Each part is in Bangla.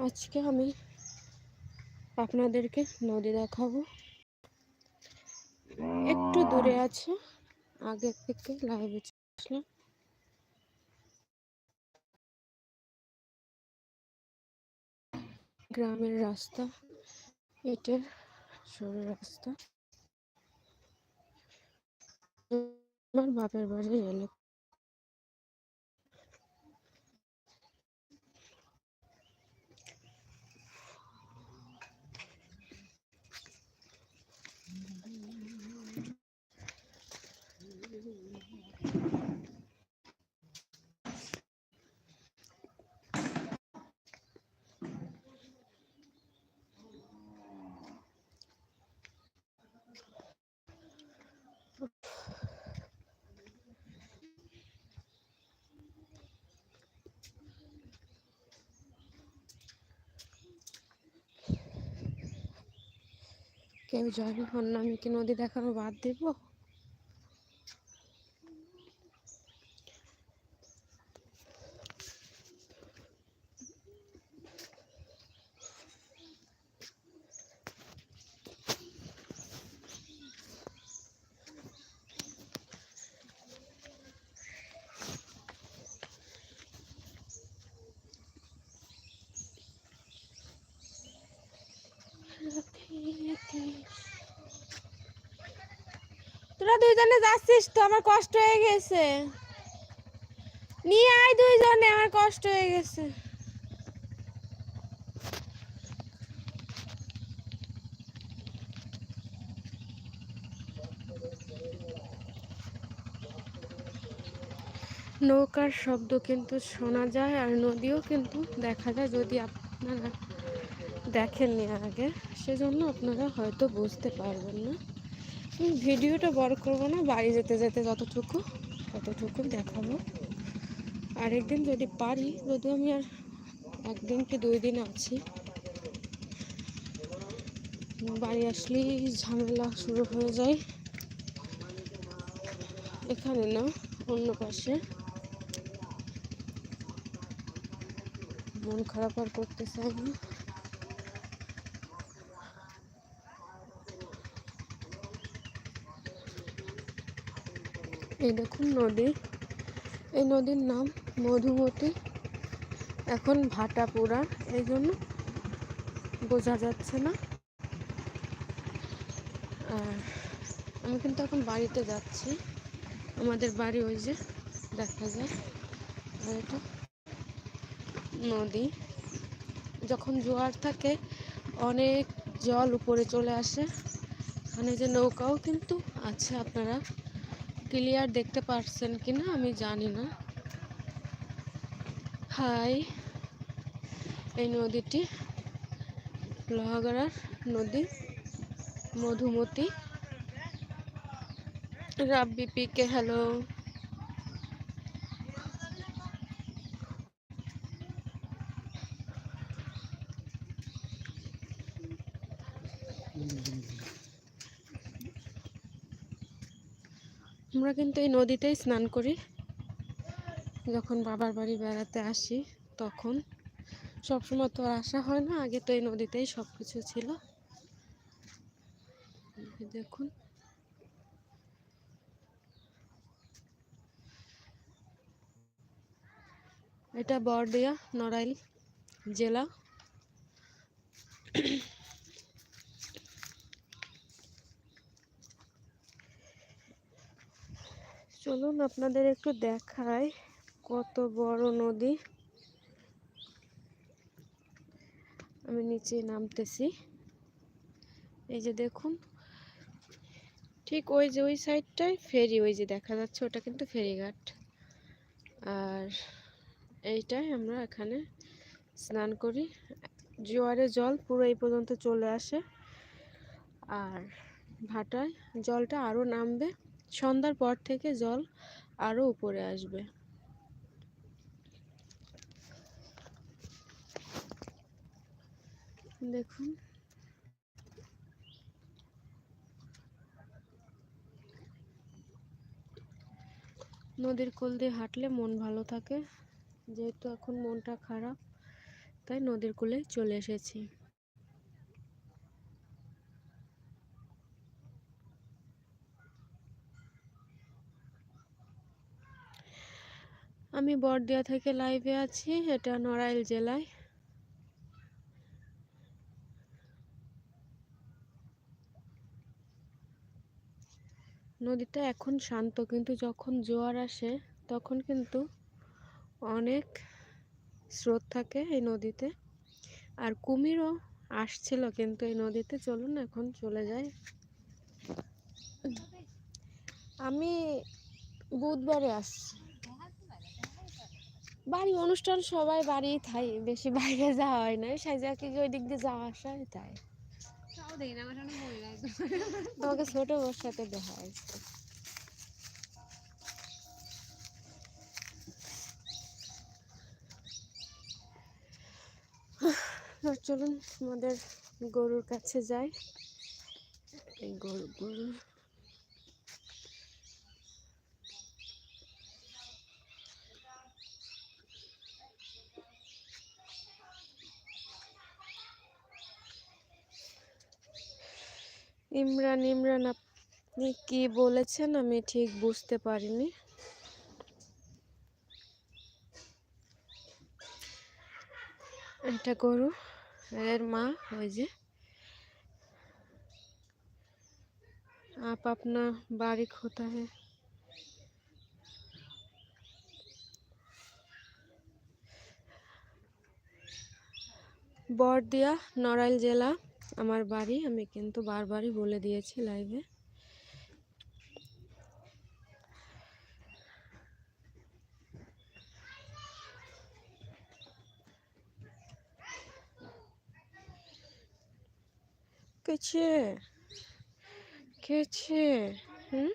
আজকে আমি আপনাদেরকে নদী দেখাবো। একটু দূরে আছে আগে থেকে লাইভে আসলাম। গ্রামের রাস্তা ইটের সরু রাস্তা। আমার বাপের বাড়ি এলে কেউ জয়েন হন না কি নদী দেখানো বাদ দেব। তোরা দুইজনে যাচ্ছিস তো, আমার কষ্ট হয়ে গেছে। নিয়ে আয় দুইজনে, আমার কষ্ট হয়ে গেছে। নৌকার শব্দ কিন্তু শোনা যায় আর নদীও কিন্তু দেখা যায়, যদি আপনারা দেখেননি আগে, সেজন্য আপনারা হয়তো বুঝতে পারবেন না। ভিডিওটা বড় করব না, বাড়ি যেতে যেতে যতটুকু, ততটুকু দেখাবো। আরেকদিন যদি পারি, যদি আমি আর একদিন কি দুই দিন আছি। বাড়ি আসলেই ঝামেলা শুরু হয়ে যায়। এখানে না, অন্য পাশে। মন খারাপ আর করতে চাই এই দেখুন নদী। এই নদীর নাম মধুমতি। এখন ভাটা পুরা এই জন্য বোঝা যাচ্ছে না। আর আমি কিন্তু এখন বাড়িতে যাচ্ছি। আমাদের বাড়ি ওই যে দেখা যায় এটা নদী। যখন জোয়ার থাকে, অনেক জল উপরে চলে আসে। এখানে যে নৌকাও কিন্তু আছে আপনারা ক্লিয়ার দেখতে পারছেন কি না আমি জানি না। হাই, এই নদীটি লোহাগড়ার নদী মধুমতি। রাব্বি, পিকে, হ্যালো। আমরা কিন্তু এই নদীতেই স্নান করি। যখন বাবার বাড়ি বেড়াতে আসি, তখন সবসময় তো আসা হয় না, আগে তো এই নদীতেই সব কিছু ছিল দেখুন। এটা বরদিয়া নড়াইল জেলা। চলুন আপনাদের একটু দেখাই কত বড় নদী। আমি নিচে নামতেছি। এই যে দেখুন, ঠিক ওই যে ওই সাইডটায় ফেরি, ওই যে দেখা যাচ্ছে ওটা কিন্তু ফেরিঘাট। আর এইটাই আমরা এখানে স্নান করি। জোয়ারে জল পুরো এই পর্যন্ত চলে আসে। আর ভাটায় জলটা আরও নামবে। সন্ধ্যার পর থেকে জল আরও উপরে আসবে। দেখুন। নদীর কোল দিয়ে হাঁটলে মন ভালো থাকে। যেহেতু এখন মনটা খারাপ, তাই নদীর কূলে চলে এসেছি। আমি বড়দিয়া থেকে লাইভে আছি, এটা নড়াইল জেলায়। নদীটা এখন শান্ত, কিন্তু যখন জোয়ার আসে, তখন কিন্তু অনেক স্রোত থাকে এই নদীতে। আর কুমিরও আসছিল কিন্তু এই নদীতে, চলুন এখন চলে যাই। আমি বুধবারে আসছি। বাড়ি অনুষ্ঠান সবাই বাড়ি থাই বেশি বাইরে যাওয়া হয় না। সাজা কি ওই দিক দিয়ে যাওয়া আসা হয় তাই তোমাকে ছোট ওর সাথে দেখা হয়েছে চলুন আমাদের গরুর কাছে যাই। এই গরু গরু। ইমরান ইমরান আপনি কি বলেছেন আমি ঠিক বুঝতে পারিনি এটা গরু আর এর মা ওই যে आप अपना बारीक होता है বড়দিয়া নড়াইল জেলা আমার বাড়ি আমি কিন্তু বারবারই বলে দিয়েছি লাইভে কেছে কেছে হুম?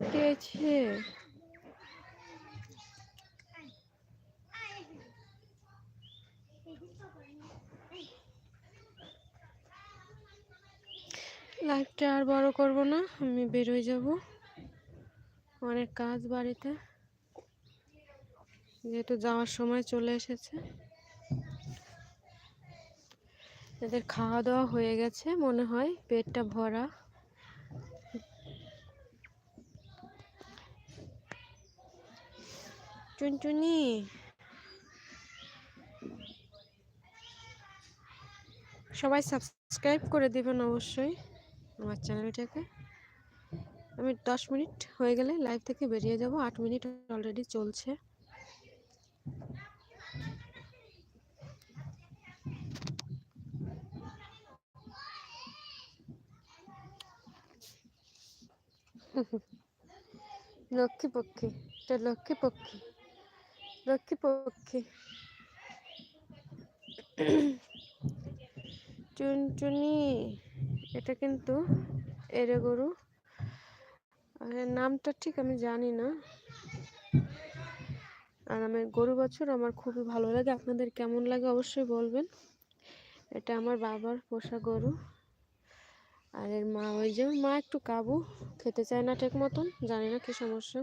কেছে লাইভটা আর বড় করব না, আমি বেরোয় যাব। অনেক কাজ বাড়িতে। যেহেতু যাওয়ার সময় চলে এসেছে। এদের খাওয়া দাওয়া হয়ে গেছে মনে হয়, পেটটা ভরা। টুনটুনি সবাই সাবস্ক্রাইব করে দিবেন অবশ্যই। আমার চ্যানেলটাকে। আমি দশ মিনিট হয়ে গেলে লাইভ থেকে বেরিয়ে যাব, আট মিনিট অলরেডি চলছে। লক্ষ্মী পক্ষী, এটা লক্ষ্মী পক্ষী লক্ষ্মী পক্ষী। চুনচুনি এটা কিন্তু এরে গরু। নামটা ঠিক আমি জানি না। আর আমার গরু বছর আমার খুবই ভালো লাগে। আপনাদের কেমন লাগে অবশ্যই বলবেন। এটা আমার বাবার পোষা গরু। আর এর মা ওই যে মা একটু কাবু, খেতে চায় না ঠিক মতন, জানি না কি সমস্যা।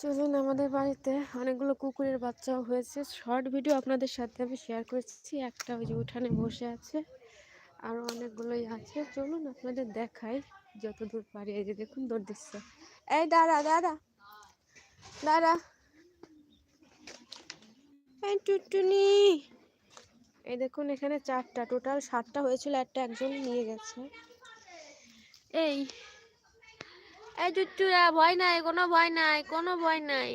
চলুন আমাদের বাড়িতে অনেকগুলো কুকুরের বাচ্চাও হয়েছে। শর্ট ভিডিও আপনাদের সাথে আমি শেয়ার করেছি। একটা ওই যে উঠানে বসে আছে আরও অনেকগুলোই আছে। চলুন আপনাদের দেখাই যত দূর পারি। এই যে দেখুন, দৌড় দিচ্ছে। এই দাঁড়া দাঁড়া দাঁড়া। এই টুটুনি এই দেখুন, এখানে চারটা। টোটাল সাতটা হয়েছিল, একটা একজন নিয়ে গেছে। এই এই টুটুরা ভয় নাই, কোনো ভয় নাই, কোনো ভয় নাই।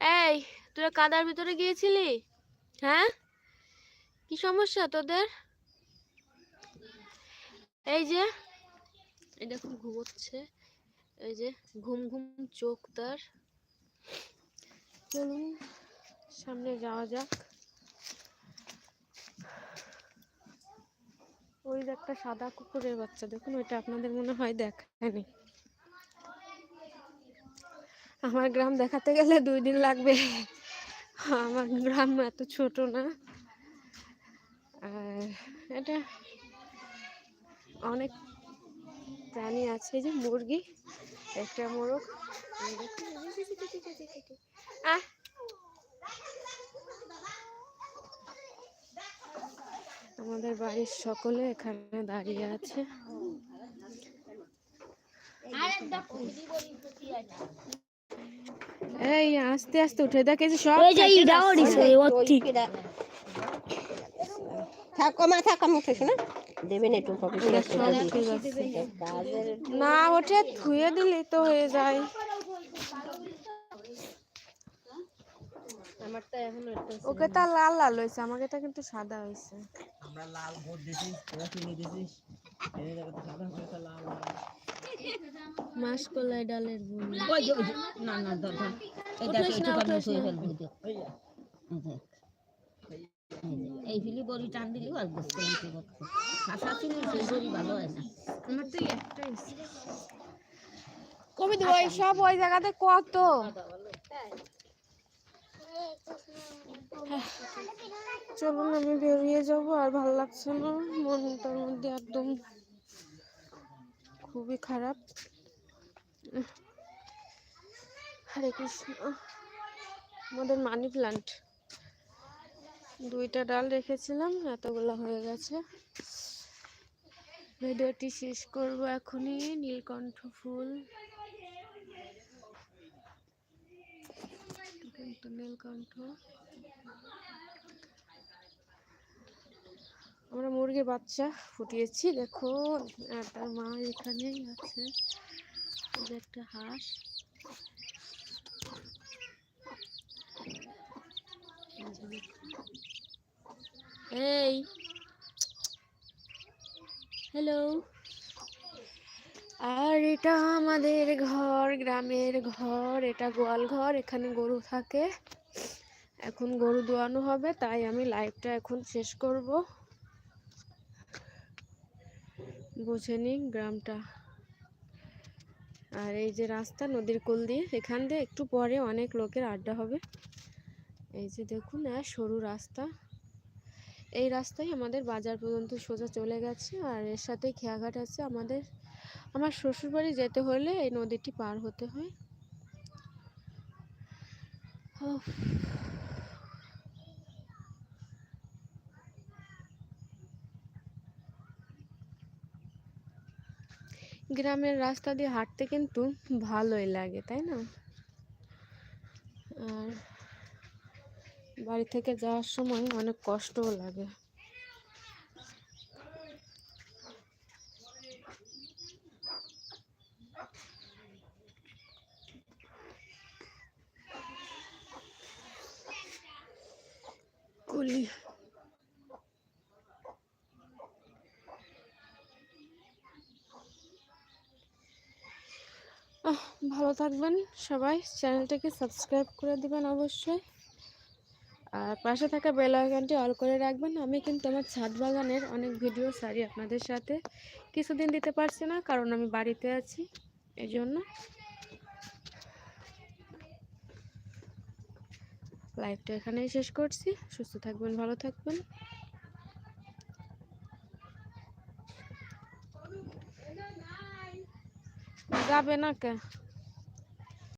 এই, তোরা কাদার ভিতরে গিয়েছিলি? হ্যাঁ? কি সমস্যা তোদের? এই যে, এই দেখুন ঘুমোচ্ছে। এই যে ঘুম ঘুম চোখ তার। চলুন, সামনে যাওয়া যাক। ওই যে একটা সাদা কুকুরের বাচ্চা, দেখুন ওইটা আপনাদের মনে হয় দেখায়নি। আমার গ্রাম দেখাতে গেলে দুই দিন লাগবে। আমার গ্রাম এত ছোট না। আর এটা অনেক প্রাণী আছে যে মুরগি, একটা মোরগ। আহ আমাদের বাড়ির সকলে এখানে দাঁড়িয়ে আছে। এই আস্তে আস্তে উঠে দেখ এই যে সব থেকে মা থাকো মুখে শোনা। দেবেন একটু। না ওঠে ধুয়ে দিলেই তো হয়ে যায়। আমারটা এখন ওকে তা লাল লাল হয়েছে আমাকে তা কিন্তু সাদা হয়েছে। আমরা লাল ভোট দিছি তোরা চিনি দিছিস এই জায়গা তো সাদা করে তো লাল লাল। মাসকলাই ডালের ওই যে না না ধর ধর। এই দেখ একটু কামে শুয়ে ফেলব দেখ। এই ফিলি বড়ি টান দিলেও আর বুঝতে নিতে পারতো খাসা ছিল সেই বড়ি ভালো হয় না। আমার তো এই একটাই কবি দেবো সব ওই জায়গাতে কত? চলুন, আমি বেরিয়ে যাব, আর ভালো লাগছে না। মনটার মধ্যে একদম খুবই খারাপ। হরে কৃষ্ণ। আমাদের মানি প্লান্ট। দুইটা ডাল রেখেছিলাম, এতগুলো হয়ে গেছে। ভিডিওটি শেষ করব এখনই। নীলকণ্ঠ ফুল। কিন্তু নীলকণ্ঠ আমরা মুরগির বাচ্চা ফুটিয়েছি দেখো আর তার মা এখানেই আছে। একটা হাঁস। এই। হ্যালো আর এটা আমাদের ঘর, গ্রামের ঘর, এটা গোয়াল ঘর, এখানে গরু থাকে। এখন গরু দোয়ানো হবে, তাই আমি লাইভটা এখন শেষ করব। বুঝে নিন গ্রামটা। আর এই যে রাস্তা, নদীর কোল দিয়ে, এখান দিয়ে একটু পরে অনেক লোকের আড্ডা হবে। এই যে দেখুন আর সরু রাস্তা। এই রাস্তায় আমাদের বাজার পর্যন্ত সোজা চলে গেছে, আর এর সাথেই খেয়াঘাট আছে আমাদের। আমার শ্বশুরবাড়ি যেতে হলে এই নদীটি পার হতে হয়। গ্রামের রাস্তা দিয়ে হাঁটতে কিন্তু ভালোই লাগে, তাই না? আর বাড়ি থেকে যাওয়ার সময় অনেক কষ্টও লাগে। আহ, ভালো থাকবেন সবাই। চ্যানেলটাকে সাবস্ক্রাইব করে দিবেন অবশ্যই। আর পাশে থাকা বেল আইকনটি অল করে রাখবেন। আমি কিন্তু আমার ছাদ বাগানের অনেক ভিডিও সারি আপনাদের সাথে। কিছুদিন দিতে পারছি না কারণ আমি বাড়িতে আছি এই জন্য লাইভটা এখানেই শেষ করছি। সুস্থ থাকবেন ভালো থাকবেন। যাবে না কে?